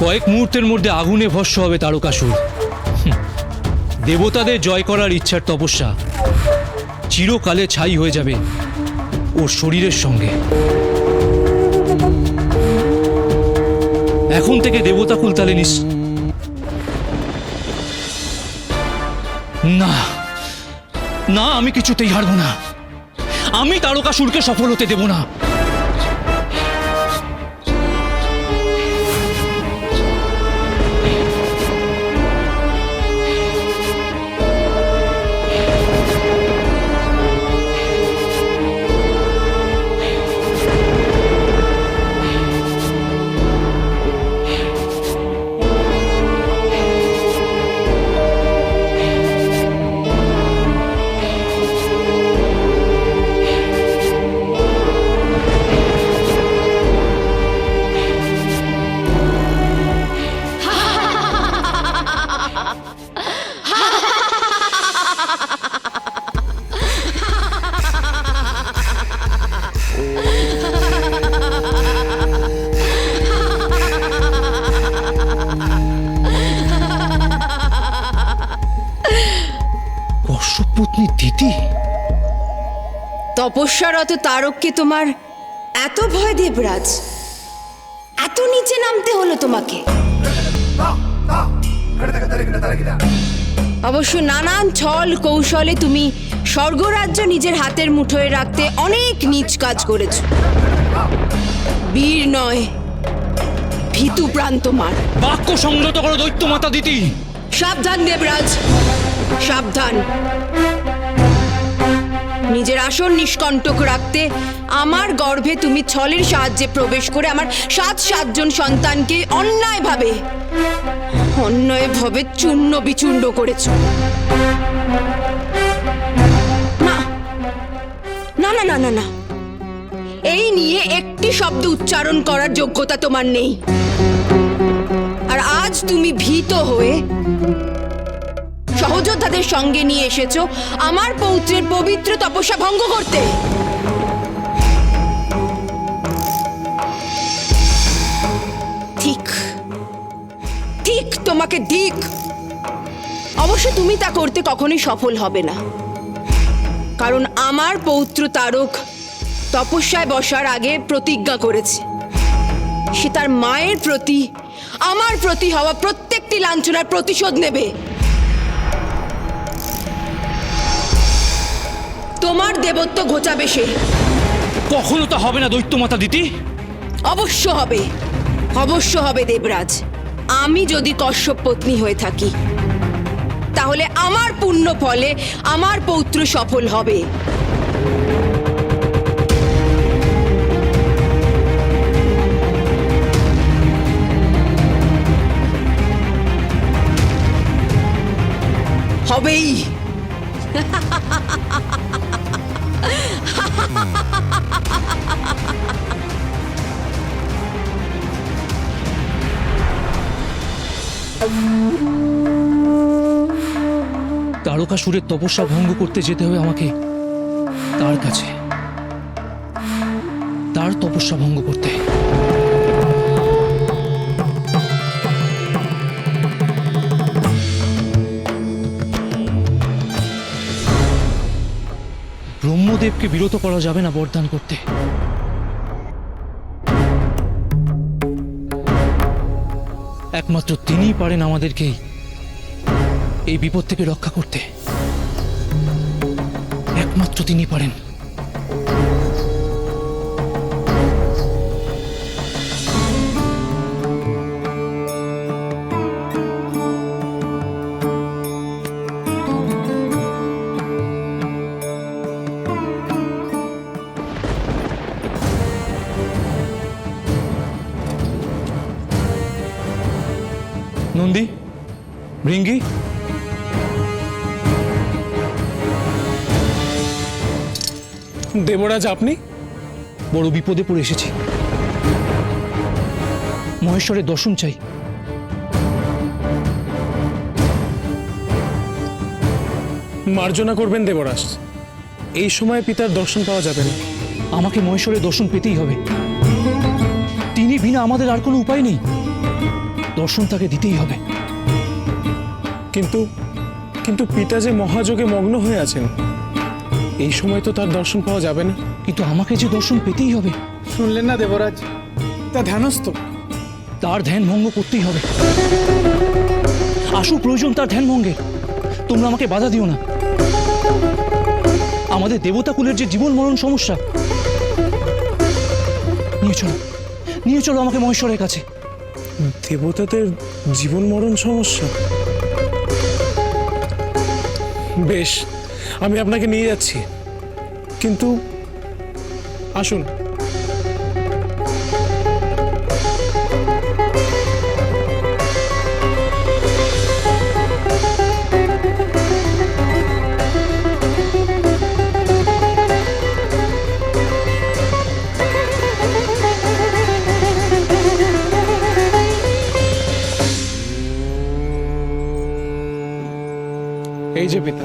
কয়েক মুহূর্তের মধ্যে আগুনে ভস্য হবে তারকাসুর। দেবতাদের জয় করার ইচ্ছার তপস্যা চিরকালে ছাই হয়ে যাবে ওর শরীরের সঙ্গে। এখন থেকে দেবতা কুলতালে নিস। না না, আমি কিছুতেই হারবো না। আমি তারকাসুরকে সফল হতে দেব না। কশ্যপত্নী দিদি তপস্যারত তারককে তোমার এত ভয় দেবরাজ এত নিচে নামতে হলো তোমাকে। অবশ্য নানান ছল কৌশলে তুমি স্বর্গরাজ্য নিজের হাতের মুঠোয় রাখতে অনেক নিচ কাজ করেছ। বীর নয় ভীতু প্রাণ তোমার বাক্য সংযত করো দৈত্য মাতা দিদি সাবধান দেবরাজ সাবধান। নিজের আসন নিষ্কণ্টক রাখতে, আমার গর্ভে তুমি ছলের সাহায্যে প্রবেশ করে আমার সাত সাতজন সন্তানকে অন্যায়ভাবে অন্যায়ভাবে চূর্ণ বিচূর্ণ করেছ। না না না না না না। এই নিয়ে একটি শব্দ উচ্চারণ করার যোগ্যতা তোমার নেই। আর আজ তুমি ভীত হয়ে সহযোদ্ধাদের সঙ্গে নিয়ে এসেছ। আমার পৌত্রের পবিত্র তপস্যা ভঙ্গ করতে। ঠিক। ঠিক তোমাকে ঠিক। অবশ্য তুমি তা করতে কখনোই সফল হবে না। কারণ আমার পৌত্র তারক তপস্যায় বসার আগে প্রতিজ্ঞা করেছে। সে তার মায়ের প্রতি, আমার প্রতি হওয়া প্রত্যেকটি লাঞ্ছনার প্রতিশোধ নেবে। তোমার দেবত্ব ঘোচাবে সে। কখনো তা হবে না দৈত্য মাতা দিদি অবশ্য হবে। অবশ্য হবে দেবরাজ। আমি যদি কশ্যপ পত্নী হয়ে থাকি তাহলে আমার পুণ্য ফলে আমার পৌত্র সফল হবে। হবেই। তারকাসুরের তপস্যা ভঙ্গ করতে যেতে হবে আমাকে। তার কাছে। তার তপস্যা ভঙ্গ করতে। ব্রহ্মদেবকে বিরত করা যাবে না বরদান করতে। একমাত্র তিনিই পারেন আমাদেরকেই এই বিপদ থেকে রক্ষা করতে। একমাত্র তিনি পারেন। নন্দী ভৃঙ্গি দেবরাজ আপনি? বড় বিপদে পড়ে এসেছি। মহেশ্বরের দর্শন চাই। মার্জনা করবেন দেবরাজ। এই সময় পিতার দর্শন পাওয়া যাবে না। আমাকে মহেশ্বরের দর্শন পেতেই হবে। তিনি বিনা আমাদের আর কোনো উপায় নেই। দর্শন তাকে দিতেই হবে। কিন্তু কিন্তু পিতা যে মহাযোগে মগ্ন হয়ে আছেন এই সময় তো তার দর্শন পাওয়া যাবে না। কিন্তু আমাকে যে দর্শন পেতেই হবে। শুনলেন না দেবরাজ? তা ধ্যানস্থ। তার ধ্যান ভঙ্গ করতেই হবে। আসু প্রয়োজন তার ধ্যান ভঙ্গের তোমরা আমাকে বাধা দিও না। আমাদের দেবতা কুলের যে জীবন মরণ সমস্যা নিয়ে চলো। নিয়ে চলো আমাকে মহেশ্বরের কাছে। দেবতাদের জীবন মরণ সমস্যা? বেশ আমি আপনাকে নিয়ে যাচ্ছি। কিন্তু আসুন। এই যে পিতা।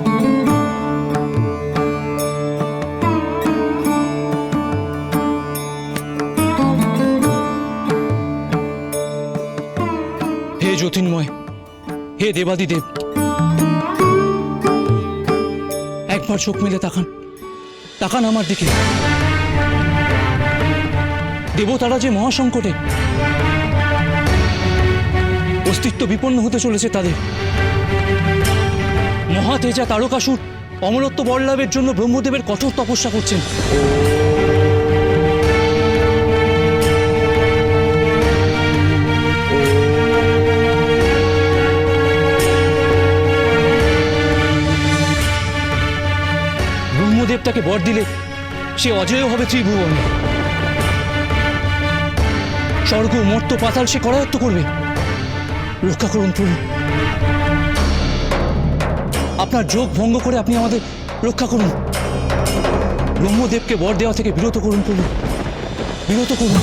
হে জ্যোতির্ময় হে দেবাদিদেব একবার চোখ মেলে তাকান। তাকান আমার দিকে। দেবতারা যে মহাসংকটে অস্তিত্ব বিপন্ন হতে চলেছে তাদের। মহাতেজা তারকাসুর অমরত্ব বরলাভের জন্য ব্রহ্মদেবের কঠোর তপস্যা করছেন। ব্রহ্মদেব তাকে বর দিলে সে অজেয় হবে ত্রিভুবন। স্বর্গ মর্ত পাতাল সে করায়ত্ত করবে। রক্ষা করুন প্রভু। আপনার যোগ ভঙ্গ করে আপনি আমাদের রক্ষা করুন। ব্রহ্মদেবকে বর দেওয়া থেকে বিরত করুন প্রভু। বিরত করুন।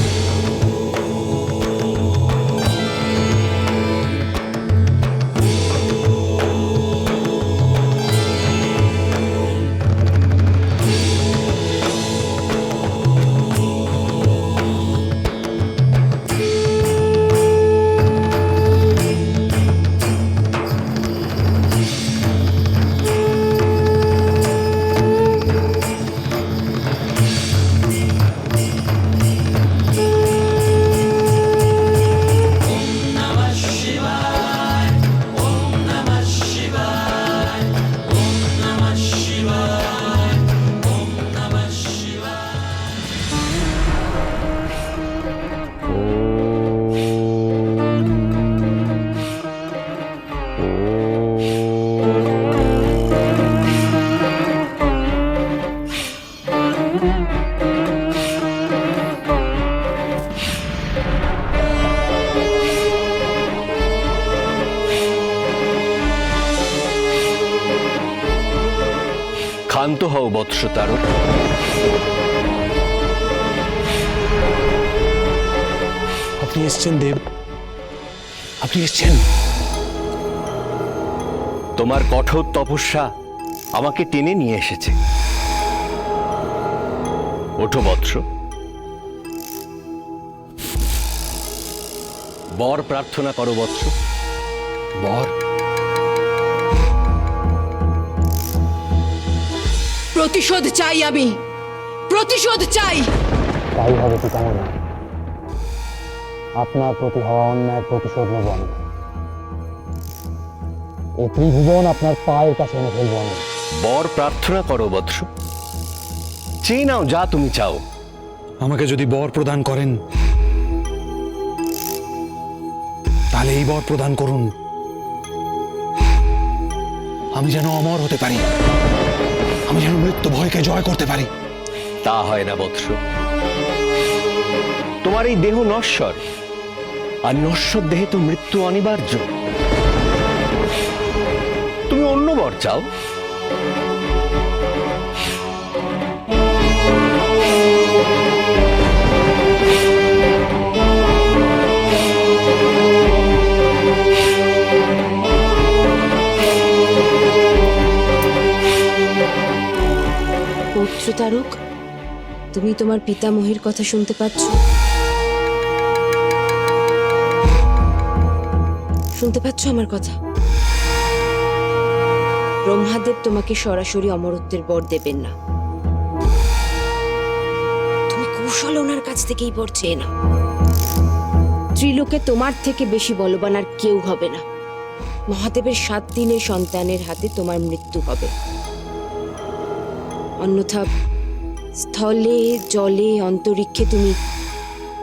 হও বৎস তারক আপনি এসছেন দেব। আপনি এসছেন। তোমার কঠোর তপস্যা আমাকে টেনে নিয়ে এসেছে। ওঠো বৎস। বর প্রার্থনা করো বৎস। বর? প্রতিশোধ চাই আমি। প্রতিশোধ চাই। তাই হবে পিতামহ আপনার প্রতি হওয়া অন্যায় প্রতিশোধ নেব আমি। এই ত্রিভুবন আপনার পায়ের কাছে এনে ফেলব আমি। বর প্রার্থনা করো বৎস। চেয়ে নাও যা তুমি চাও। আমাকে যদি বর প্রদান করেন তাহলে এই বর প্রদান করুন। আমি যেন অমর হতে পারি। আমি যেন মৃত্যু ভয়কে জয় করতে পারি। তা হয় না, বৎস। তোমার এই দেহ নশ্বর, আর নশ্বর দেহে তো মৃত্যু অনিবার্য। তুমি অন্য বর চাও। পৌত্র তারক তুমি তোমার পিতামহের কথা শুনতে পাচ্ছ? শুনতে পাচ্ছ আমার কথা? ব্রহ্মাদেব তোমাকে সরাসরি অমরত্বের বর দেবেন না। তুমি কৌশল ওনার কাছ থেকেই বর চেয়ে না ত্রিলোকে তোমার থেকে বেশি বলবান আর কেউ হবে না। মহাদেবের সাত দিনের সন্তানের হাতে তোমার মৃত্যু হবে। অন্যথা স্থলে জলে অন্তরিক্ষে তুমি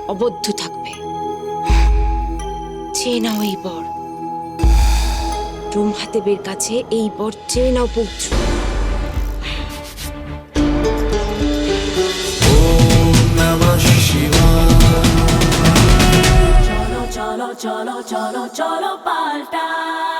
অবদ্ধ থাকবে। চেয়ে নাও এই বর। ব্রহ্মাদেবের কাছে এই বর চেয়ে নাও পৌঁছ। cholo, cholo, cholo, cholo, cholo.